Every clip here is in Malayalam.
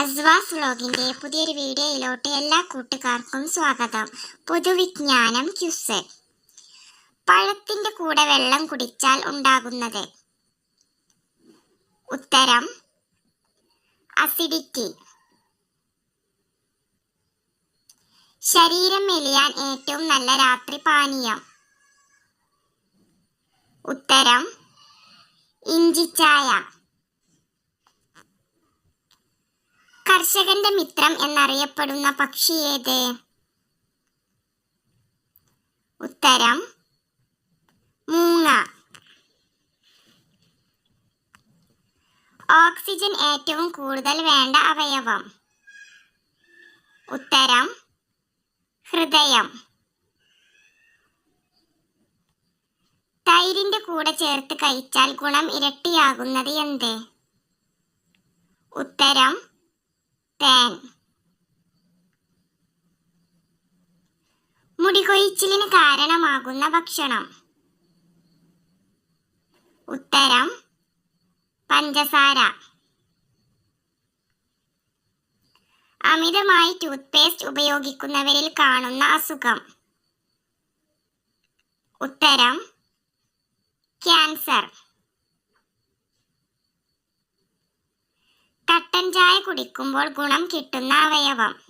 അസ്വാസ് വ്ലോഗിന്റെ പുതിയൊരു വീഡിയോയിലോട്ട് എല്ലാ കൂട്ടുകാർക്കും സ്വാഗതം. പൊതുവിജ്ഞാനം ക്യുസ്. പഴത്തിന്റെ കൂടെ വെള്ളം കുടിച്ചാൽ ഉണ്ടാകുന്നത്? ഉത്തരം അസിഡിറ്റി ശരീരം മെലിയാൻ ഏറ്റവും നല്ല രാത്രി പാനീയം? ഉത്തരം ഇഞ്ചിച്ചായ കർഷകന്റെ മിത്രം എന്നറിയപ്പെടുന്ന പക്ഷി ഏത്? ഉത്തരം മൂങ്ങ. ഓക്സിജൻ ഏറ്റവും കൂടുതൽ വേണ്ട അവയവം. ഉത്തരം ഹൃദയം. തൈരിന്റെ കൂടെ ചേർത്ത് കഴിച്ചാൽ ഗുണം ഇരട്ടിയാകുന്നത് എന്ത്? ഉത്തരം തേൻ. മുടികൊഴിച്ചിലിന് കാരണമാകുന്ന ഭക്ഷണം. ഉത്തരം പഞ്ചസാര. അമിതമായി ടൂത്ത്പേസ്റ്റ് ഉപയോഗിക്കുന്നവരിൽ കാണുന്ന അസുഖം. ഉത്തരം ക്യാൻസർ. കട്ടൻ ചായ കുടിക്കുമ്പോൾ ഗുണം കിട്ടുന്ന അവയവം.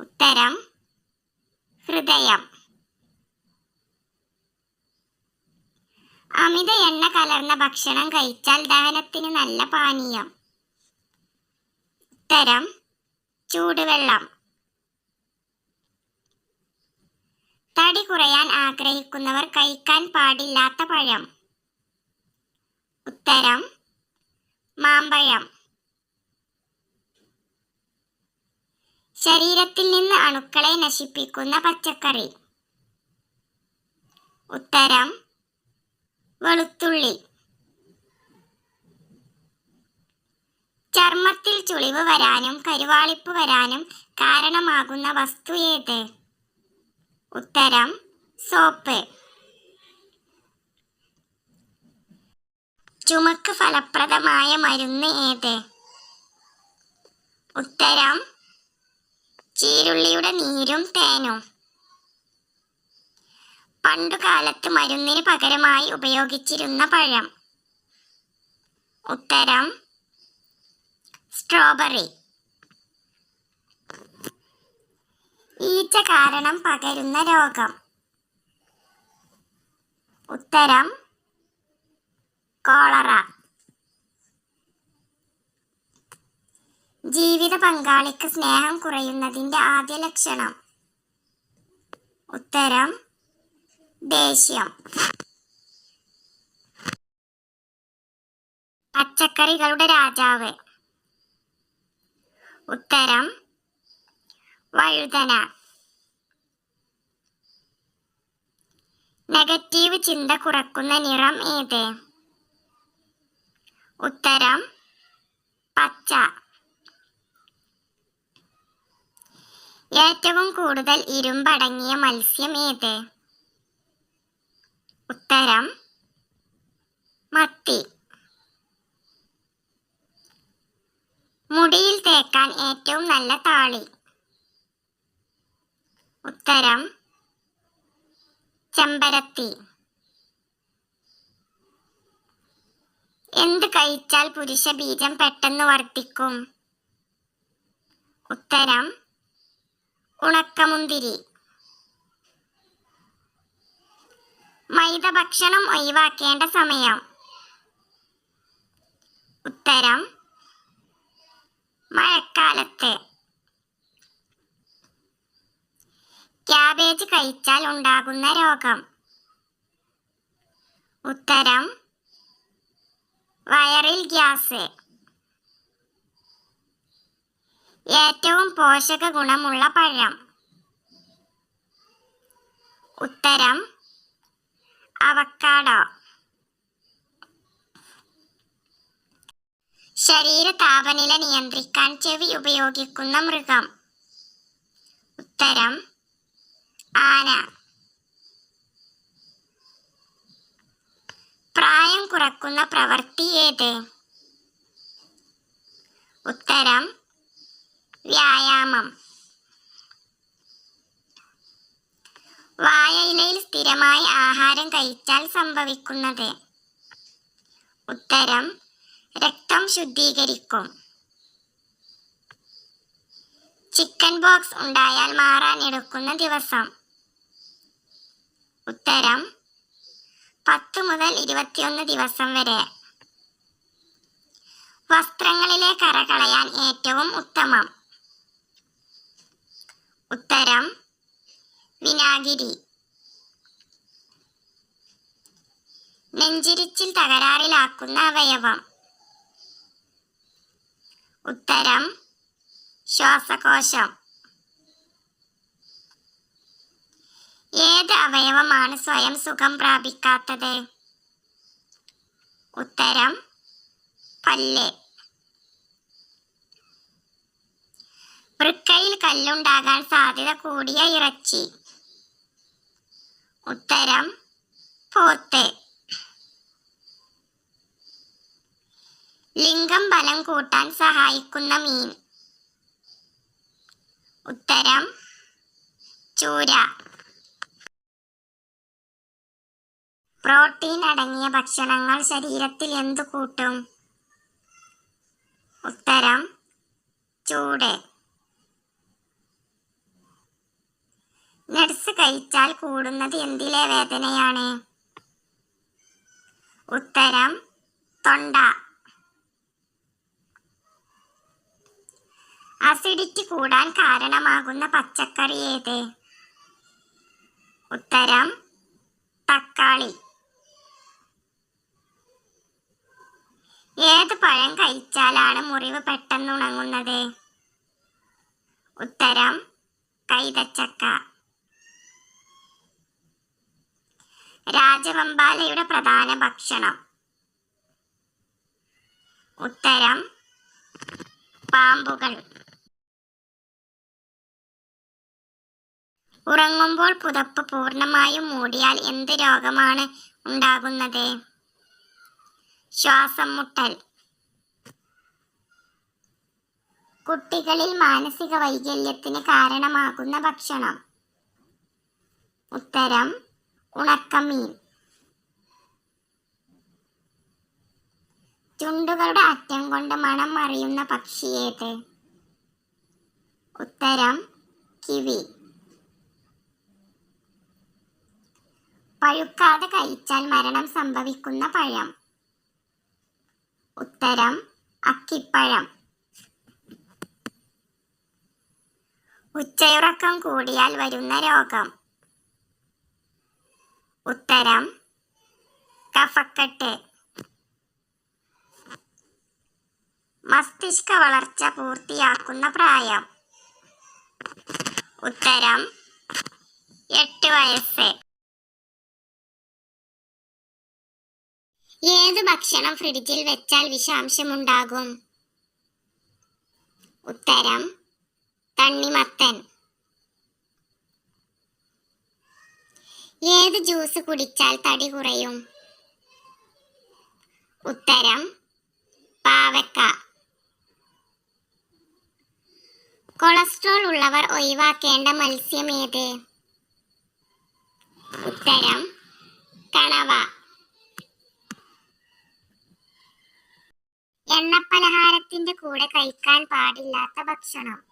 ഉത്തരം ഹൃദയം. അമിത എണ്ണ കലർന്ന ഭക്ഷണം കഴിച്ചാൽ ദഹനത്തിന് നല്ല പാനീയം. ഉത്തരം ചൂടുവെള്ളം. തടി കുറയാൻ ആഗ്രഹിക്കുന്നവർ കഴിക്കാൻ പാടില്ലാത്ത പഴം. ഉത്തരം മാമ്പഴം. ശരീരത്തിൽ നിന്ന് അണുക്കളെ നശിപ്പിക്കുന്ന പച്ചക്കറി. ഉത്തരം വെളുത്തുള്ളി. ചർമ്മത്തിൽ ചുളിവ് വരാനും കരുവാളിപ്പ് വരാനും കാരണമാകുന്ന വസ്തു ഏത്? ഉത്തരം സോപ്പ്. ചുമക്ക് ഫലപ്രദമായ മരുന്ന് ഏത്? ഉത്തരം ചീരുള്ളിയുടെ നീരും തേനും. പണ്ടുകാലത്ത് മരുന്നിന് പകരമായി ഉപയോഗിച്ചിരുന്ന പഴം. ഉത്തരം സ്ട്രോബെറി. ഈച്ച കാരണം പകരുന്ന രോഗം. ഉത്തരം കോളറ. ജീവിത പങ്കാളിക്ക് സ്നേഹം കുറയുന്നതിന്റെ ആദ്യ ലക്ഷണം. ഉത്തരം ദേഷ്യം. പച്ചക്കറികളുടെ രാജാവ്. ഉത്തരം വഴുതന. നെഗറ്റീവ് ചിന്ത കുറക്കുന്ന നിറം ഏത്? ഉത്തരം പച്ച. ഏറ്റവും കൂടുതൽ ഇരുമ്പടങ്ങിയ മത്സ്യം ഏത്? ഉത്തരം മത്തി. മുടിയിൽ തേക്കാൻ ഏറ്റവും നല്ല താളി. ഉത്തരം ചെമ്പരത്തി. എന്ത് കഴിച്ചാൽ പുരുഷ ബീജം പെട്ടെന്ന് വർദ്ധിക്കും? ഉത്തരം ഉണക്കമുന്തിരി. മൈദ ഭക്ഷണം ഒഴിവാക്കേണ്ട സമയം. ഉത്തരം മഴക്കാലത്ത്. ക്യാബേജ് കഴിച്ചാൽ ഉണ്ടാകുന്ന രോഗം. ഉത്തരം വയറിൽ ഗ്യാസ്. ഏറ്റവും പോഷക ഗുണമുള്ള പഴം. ഉത്തരം അവക്കാഡോ ശരീര താപനില നിയന്ത്രിക്കാൻ ചെവി ഉപയോഗിക്കുന്ന മൃഗം. ഉത്തരം ആന. പ്രായം കുറക്കുന്ന പ്രവൃത്തി ഏത്? ഉത്തരം വ്യായാമം. വായയിലയിൽ സ്ഥിരമായി ആഹാരം കഴിച്ചാൽ സംഭവിക്കുന്നത്? ഉത്തരം രക്തം ശുദ്ധീകരിക്കും. ചിക്കൻ ബോക്സ് ഉണ്ടായാൽ മാറാൻ എടുക്കുന്ന ദിവസം. ഉത്തരം പത്ത് മുതൽ ഇരുപത്തിയൊന്ന് ദിവസം വരെ. വസ്ത്രങ്ങളിലെ കറ കളയാൻ ഏറ്റവും ഉത്തമം. ഉത്തരം വിനാഗിരി. നെഞ്ചിരിച്ചിൽ തകരാറിലാക്കുന്ന അവയവം. ഉത്തരം ശ്വാസകോശം. ഏത് അവയവമാണ് സ്വയം സുഖം പ്രാപിക്കാത്തത്? ഉത്തരം പല്ല്. വൃക്കയിൽ കല്ലുണ്ടാകാൻ സാധ്യത കൂടിയ ഇറച്ചി. ഉത്തരം പോത്ത്. ലിംഗം ബലം കൂട്ടാൻ സഹായിക്കുന്ന മീൻ. ഉത്തരം ചൂര. പ്രോട്ടീൻ അടങ്ങിയ ഭക്ഷണങ്ങൾ ശരീരത്തിൽ എന്തു കൂട്ടും? ഉത്തരം ചൂട്. നട്സ് കഴിച്ചാൽ കൂടുന്നത് എന്തിലെ വേദനയാണ്? ഉത്തരം തൊണ്ട. അസിഡിറ്റി കൂടാൻ കാരണമാകുന്ന പച്ചക്കറി ഏത്? ഉത്തരം തക്കാളി. ഏത് പഴം കഴിച്ചാലാണ് മുറിവ് പെട്ടെന്ന് ഉണങ്ങുന്നത്? ഉത്തരം കൈതച്ചക്ക. രാജവമ്പാലയുടെ പ്രധാന ഭക്ഷണം. ഉത്തരം പാമ്പുകൾ. ഉറങ്ങുമ്പോൾ പുതപ്പ് പൂർണമായും മൂടിയാൽ എന്ത് രോഗമാണ് ഉണ്ടാകുന്നത്? ശ്വാസം മുട്ടൽ കുട്ടികളിൽ മാനസിക വൈകല്യത്തിന് കാരണമാകുന്ന ഭക്ഷണം. ഉത്തരം ഉണക്കമീൻ ചുണ്ടുകളുടെ അറ്റം കൊണ്ട് മണം അറിയുന്ന പക്ഷി ഏത്? ഉത്തരം കിവി. പഴുക്കാതെ കഴിച്ചാൽ മരണം സംഭവിക്കുന്ന പഴം. ഉത്തരം അക്കിപ്പഴം. ഉച്ചയുറക്കം കൂടിയാൽ വരുന്ന രോഗം. ഉത്തരം കഫക്കെട്ട്. മസ്തിഷ്ക വളർച്ച പൂർത്തിയാക്കുന്ന പ്രായം. ഉത്തരം എട്ട് വയസ്സ്. ഏത് ഭക്ഷണം ഫ്രിഡ്ജിൽ വെച്ചാൽ വിഷാംശമുണ്ടാകും? ഉത്തരം തണ്ണിമത്തൻ. ഏത് ജ്യൂസ് കുടിച്ചാൽ തടി കുറയും? ഉത്തരം പാവക്ക. കൊളസ്ട്രോൾ ഉള്ളവർ ഒഴിവാക്കേണ്ട മത്സ്യം ഏത് ഉത്തരം കണവ. എണ്ണപ്പലഹാരത്തിന്റെ കൂടെ കഴിക്കാൻ പാടില്ലാത്ത ഭക്ഷണം.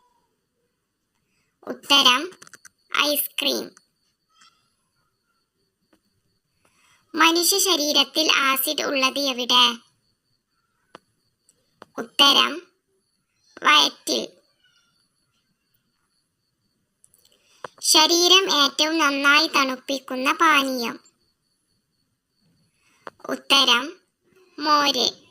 ഉത്തരം ഐസ്ക്രീം മനുഷ്യ ശരീരത്തിൽ ആസിഡ് ഉള്ളത് എവിടെ? ഉത്തരം വയറ്റിൽ. ശരീരം ഏറ്റവും നന്നായി തണുപ്പിക്കുന്ന പാനീയം. ഉത്തരം മോര്.